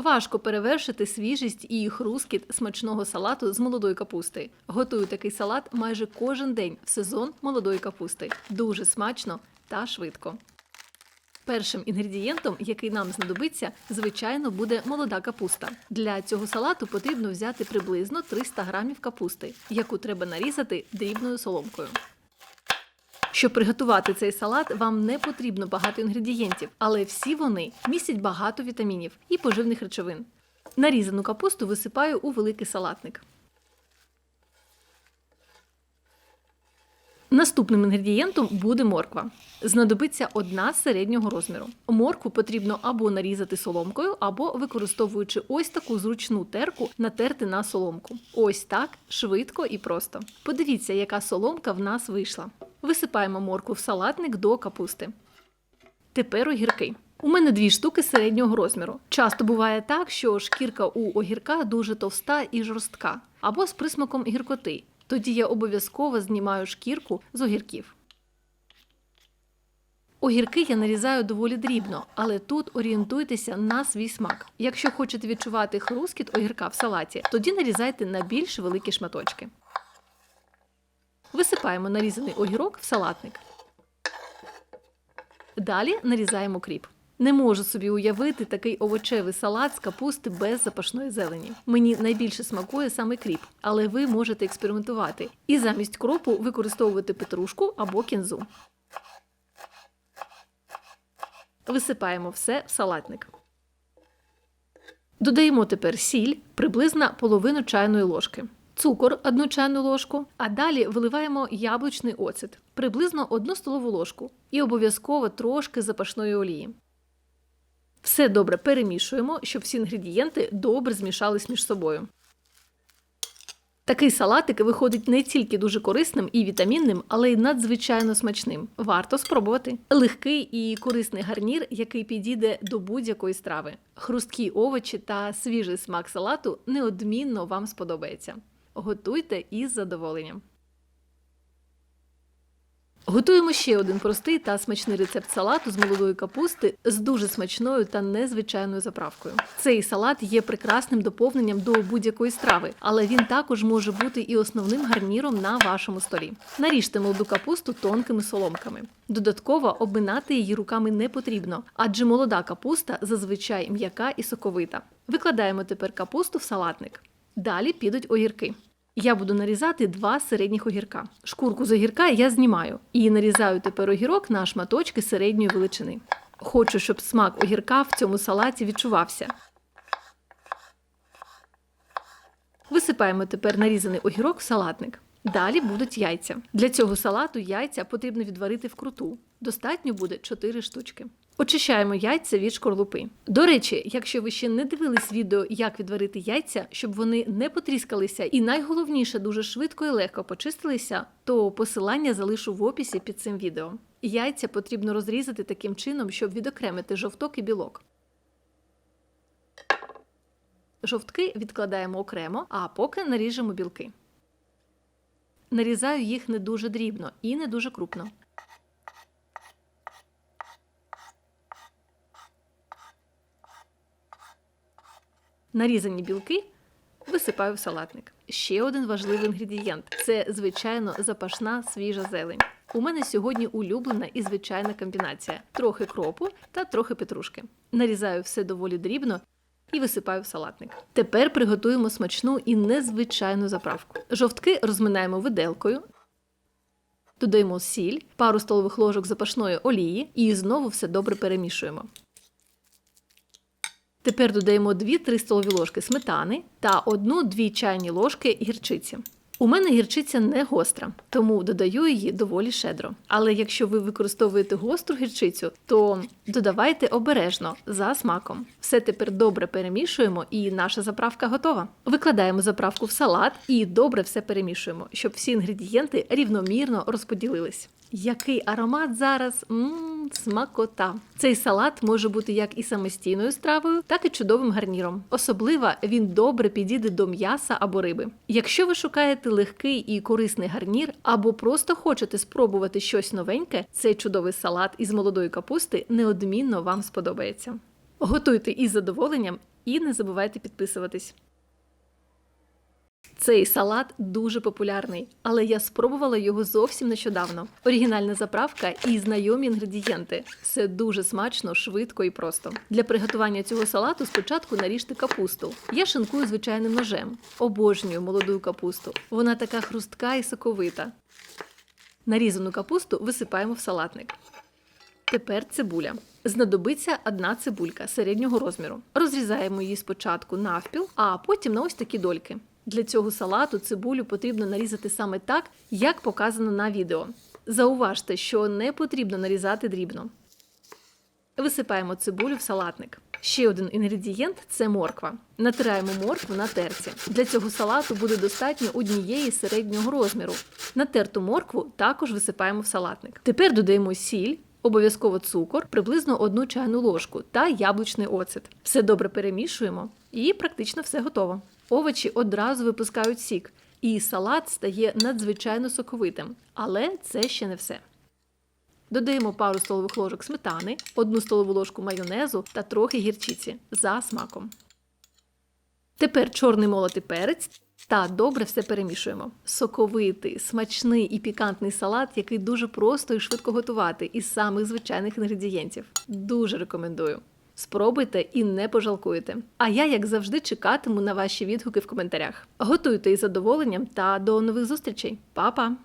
Важко перевершити свіжість і хрускіт смачного салату з молодої капусти. Готую такий салат майже кожен день в сезон молодої капусти. Дуже смачно та швидко. Першим інгредієнтом, який нам знадобиться, звичайно, буде молода капуста. Для цього салату потрібно взяти приблизно 300 грамів капусти, яку треба нарізати дрібною соломкою. Щоб приготувати цей салат, вам не потрібно багато інгредієнтів, але всі вони містять багато вітамінів і поживних речовин. Нарізану капусту висипаю у великий салатник. Наступним інгредієнтом буде морква. Знадобиться одна середнього розміру. Моркву потрібно або нарізати соломкою, або використовуючи ось таку зручну терку, натерти на соломку. Ось так швидко і просто. Подивіться, яка соломка в нас вийшла. Висипаємо моркву в салатник до капусти. Тепер огірки. У мене дві штуки середнього розміру. Часто буває так, що шкірка у огірка дуже товста і жорстка, або з присмаком гіркоти. Тоді я обов'язково знімаю шкірку з огірків. Огірки я нарізаю доволі дрібно, але тут орієнтуйтеся на свій смак. Якщо хочете відчувати хрускіт огірка в салаті, тоді нарізайте на більш великі шматочки. Висипаємо нарізаний огірок в салатник. Далі нарізаємо кріп. Не можу собі уявити такий овочевий салат з капусти без запашної зелені. Мені найбільше смакує саме кріп, але ви можете експериментувати і замість кропу використовувати петрушку або кінзу. Висипаємо все в салатник. Додаємо тепер сіль приблизно половину чайної ложки, цукор одну чайну ложку, а далі виливаємо яблучний оцет приблизно одну столову ложку і обов'язково трошки запашної олії. Все добре перемішуємо, щоб всі інгредієнти добре змішались між собою. Такий салатик виходить не тільки дуже корисним і вітамінним, але й надзвичайно смачним. Варто спробувати. Легкий і корисний гарнір, який підійде до будь-якої страви. Хрусткі овочі та свіжий смак салату неодмінно вам сподобається. Готуйте із задоволенням. Готуємо ще один простий та смачний рецепт салату з молодої капусти з дуже смачною та незвичайною заправкою. Цей салат є прекрасним доповненням до будь-якої страви, але він також може бути і основним гарніром на вашому столі. Наріжте молоду капусту тонкими соломками. Додатково обминати її руками не потрібно, адже молода капуста зазвичай м'яка і соковита. Викладаємо тепер капусту в салатник. Далі підуть огірки. Я буду нарізати два середніх огірка. Шкурку з огірка я знімаю і нарізаю тепер огірок на шматочки середньої величини. Хочу, щоб смак огірка в цьому салаті відчувався. Висипаємо тепер нарізаний огірок в салатник. Далі будуть яйця. Для цього салату яйця потрібно відварити вкруту. Достатньо буде 4 штучки. Очищаємо яйця від шкорлупи. До речі, якщо ви ще не дивились відео, як відварити яйця, щоб вони не потріскалися, і найголовніше дуже швидко і легко почистилися, то посилання залишу в описі під цим відео. Яйця потрібно розрізати таким чином, щоб відокремити жовток і білок. Жовтки відкладаємо окремо, а поки наріжемо білки. Нарізаю їх не дуже дрібно і не дуже крупно. Нарізані білки висипаю в салатник. Ще один важливий інгредієнт це, звичайно, запашна свіжа зелень. У мене сьогодні улюблена і звичайна комбінація: трохи кропу та трохи петрушки. Нарізаю все доволі дрібно і висипаю в салатник. Тепер приготуємо смачну і незвичайну заправку. Жовтки розминаємо виделкою. Додаємо сіль, пару столових ложок запашної олії і знову все добре перемішуємо. Тепер додаємо 2-3 столові ложки сметани та 1-2 чайні ложки гірчиці. У мене гірчиця не гостра, тому додаю її доволі щедро. Але якщо ви використовуєте гостру гірчицю, то додавайте обережно за смаком. Все тепер добре перемішуємо, і наша заправка готова. Викладаємо заправку в салат і добре все перемішуємо, щоб всі інгредієнти рівномірно розподілились. Який аромат зараз Ммм, смакота. Цей салат може бути як і самостійною стравою, так і чудовим гарніром. Особливо він добре підійде до м'яса або риби. Якщо ви шукаєте легкий і корисний гарнір, або просто хочете спробувати щось новеньке, цей чудовий салат із молодої капусти неодмінно вам сподобається. Готуйте із задоволенням І не забувайте підписуватись. Цей салат дуже популярний, але я спробувала його зовсім нещодавно. Оригінальна заправка і знайомі інгредієнти. Все дуже смачно, швидко і просто. Для приготування цього салату спочатку наріжте капусту. Я шинкую звичайним ножем. Обожнюю молоду капусту. Вона така хрустка і соковита. Нарізану капусту висипаємо в салатник. Тепер цибуля. Знадобиться одна цибулька середнього розміру. Розрізаємо її спочатку навпіл, а потім на ось такі дольки. Для цього салату цибулю потрібно нарізати саме так, як показано на відео. Зауважте, що не потрібно нарізати дрібно. Висипаємо цибулю в салатник. Ще один інгредієнт це морква. Натираємо моркву на терці. Для цього салату буде достатньо однієї середнього розміру. Натерту моркву також висипаємо в салатник. Тепер додаємо сіль, обов'язково цукор, приблизно одну чайну ложку та яблучний оцет. Все добре перемішуємо і практично все готово. Овочі одразу випускають сік, і салат стає надзвичайно соковитим. Але це ще не все. Додаємо пару столових ложок сметани, одну столову ложку майонезу та трохи гірчиці за смаком. Тепер чорний молотий перець та добре все перемішуємо. Соковитий, смачний і пікантний салат, який дуже просто і швидко готувати із самих звичайних інгредієнтів. Дуже рекомендую. Спробуйте і не пожалкуєте. А я, як завжди, чекатиму на ваші відгуки в коментарях. Готуйте із задоволенням та до нових зустрічей. Па-па!